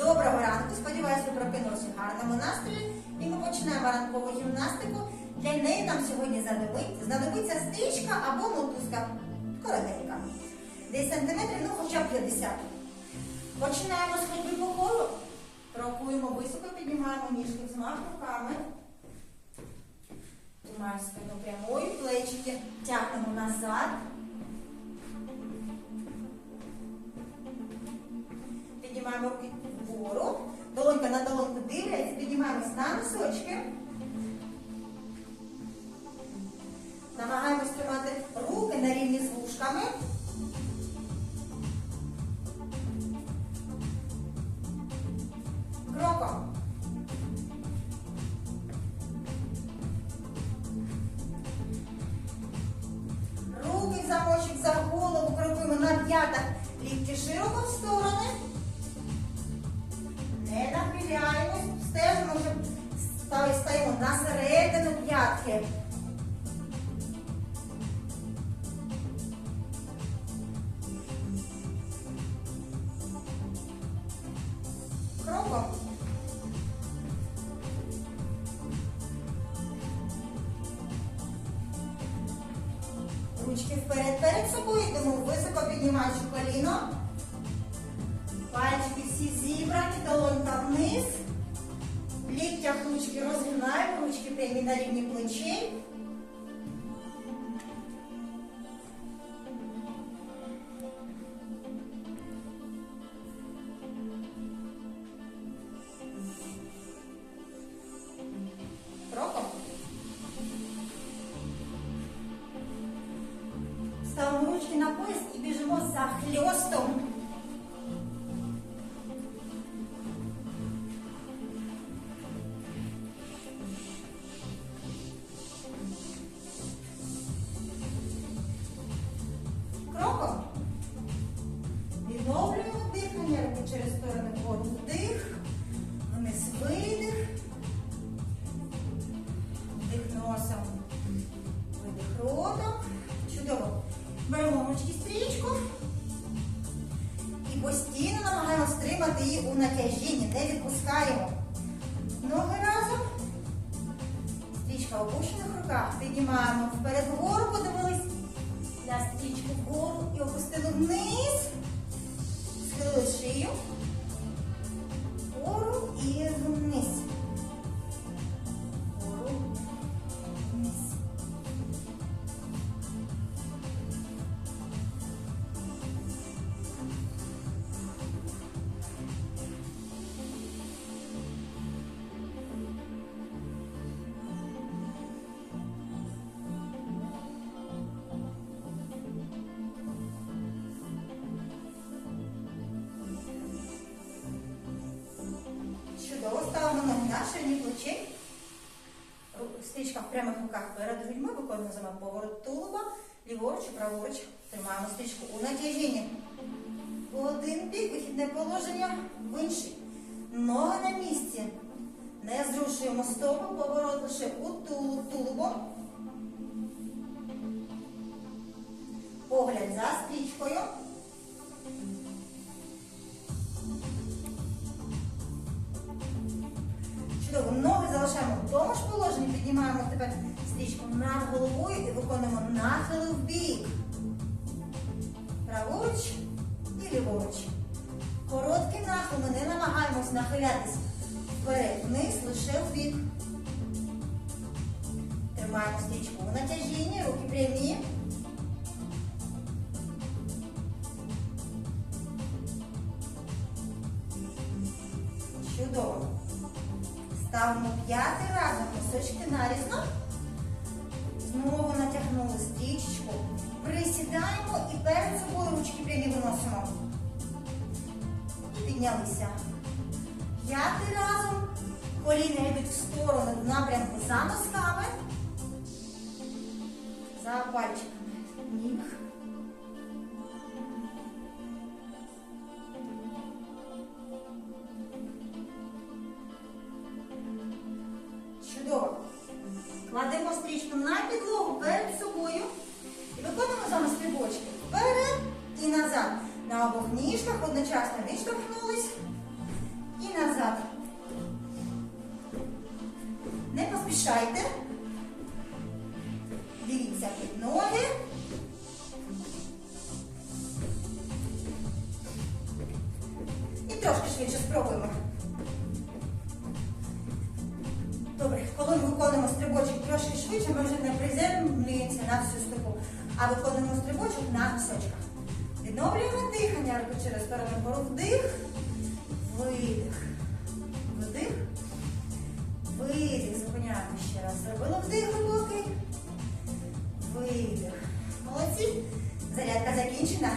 Доброго ранку. Сподіваюся, ви прокинулися в гарному настрої. І ми починаємо ранкову гімнастику. Для неї нам сьогодні знадобиться, знадобиться стрічка або мотузка. Коротенька. Десь сантиметрів, ну хоча б 50. Починаємо з ходьби по колу. Крокуємо високо, піднімаємо ніжки взмах руками. Тримаємо спину прямою, плечики тягнемо назад. Піднімаємось на носочки. Намагаємось тримати руки на рівні з вушками. Кроком. Руки в замочок за голову крокуємо на п'ятах. Лікті широко в сторони. Не щоб ста- стаємо на середину п'ятки. Кроком. Ручки вперед перед собою, йдемо високо піднімаючи коліно. Пальчики всі зібрані, долонька вниз. В ліктях ручки розгинаємо, ручки прямі на рівні плечей. Кроком. Відновлюємо дихання, руки через сторони вгору вдих, вниз видих, вдих носом, видих ротом. Чудово. Беремо ручки стрічку і постійно намагаємося стримати її у натяжінні, не відпускаємо. Ноги разом. Стрічка в опущених руках. Піднімаємо вперед вгору, подивились. Для стрічку вгору Чудово ставимо ноги на ширині плечей. Ру- Стрічка в прямих руках перед грудьми, виконуємо за поворот тулуба, ліворуч і праворуч. Тримаємо стрічку у натяжінні. Один бік, вихідне положення, в інший. Ноги на місці. Не зрушуємо стопу, поворот лише у тулуб. Погляд за стрічкою. В тому ж положенні, піднімаємо тепер стрічку над головою і виконуємо нахили в бік. Праворуч і ліворуч. Короткий нахил, ми не намагаємось нахилятись вперед, вниз, лише в бік. Тримаємо стрічку у натяжінні, руки прямі. Ставимо п'ятий разом носочки нарізно. Знову натягнули стрічечку. Присідаємо і перед собою ручки прямі виносимо. Піднялися. П'ятий разом. Коліна йдуть в сторону в напрямку за носками. За пальчиками ніг. трошки швидше спробуємо. Добре, коли ми виконуємо стрибочок трошки швидше, ми вже не приземлюємося на всю стопу, а виконуємо стрибочок на носочках. Відновлюємо дихання, руку через сторону пору вдих, видих. Вдих. Видих. Зупиняємо ще раз. Зробили вдих глибокий. Видих. Молодці. Зарядка закінчена.